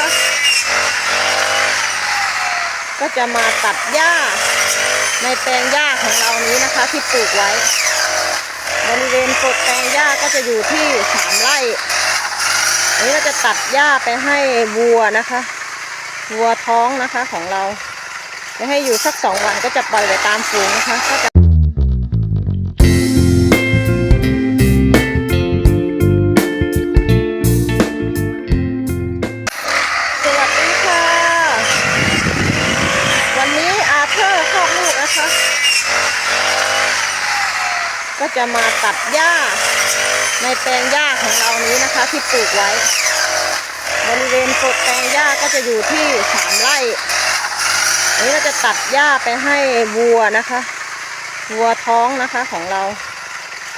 นะคะ ก็จะมาตัดหญ้าในแปลงหญ้าของเรานี้นะคะที่ปลูกไว้ บริเวณปลดแปลงหญ้าก็จะอยู่ที่สามไร่อันนี้เราจะตัดหญ้าไปให้วัวนะคะ วัวท้องนะคะของเราจะให้อยู่สักสองวันก็จะปล่อยไปตามฝูงนะคะก็จะ ก็จะมาตัดหญ้าในแปลงหญ้าของเรานี้นะคะที่ปลูกไว้ บริเวณปลดแปลงหญ้าก็จะอยู่ที่สามไร่อันนี้เราจะตัดหญ้าไปให้วัวนะคะ วัวท้องนะคะของเรา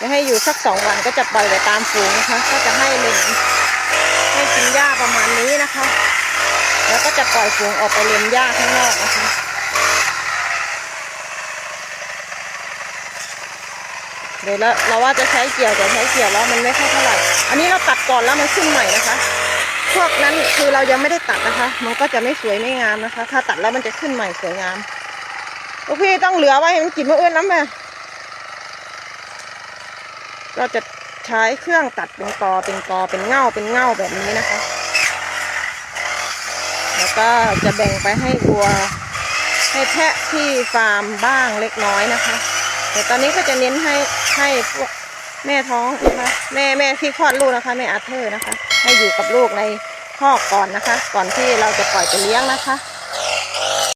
จะให้อยู่สักสองวันก็จะปล่อยไปตามฝูงนะคะ ก็จะให้เล็มให้กินหญ้าประมาณนี้นะคะ แล้วก็จะปล่อยฝูงออกไปเล็มหญ้าข้างนอกนะคะ เดี๋ยวเราเราว่าจะใช้เกี่ยวแต่ใช้เกี่ยวแล้วมันไม่ค่อยเท่าไหร่ อันนี้เราตัดก่อนแล้วมันขึ้นใหม่นะคะ พวกนั้นคือเรายังไม่ได้ตัดนะคะ มันก็จะไม่สวยไม่งามนะคะ ถ้าตัดแล้วมันจะขึ้นใหม่สวยงามลูกพี่ต้องเหลือไว้ให้มันกินมื่เอื้อนน้ำแม่เราจะใช้เครื่องตัดเป็นกอเป็นกอเป็นเง่าเป็นเง่าแบบนี้นะคะ แล้วก็จะแบ่งไปให้วัวให้แพะที่ฟาร์มบ้างเล็กน้อยนะคะ แต่ตอนนี้ก็จะเน้นให้ให้พวกแม่ท้องนะคะ แม่แม่ที่คลอดลูกนะคะแม่อาเธอร์นะคะ ให้อยู่กับลูกในคอกก่อนนะคะ ก่อนที่เราจะปล่อยไปเลี้ยงนะคะ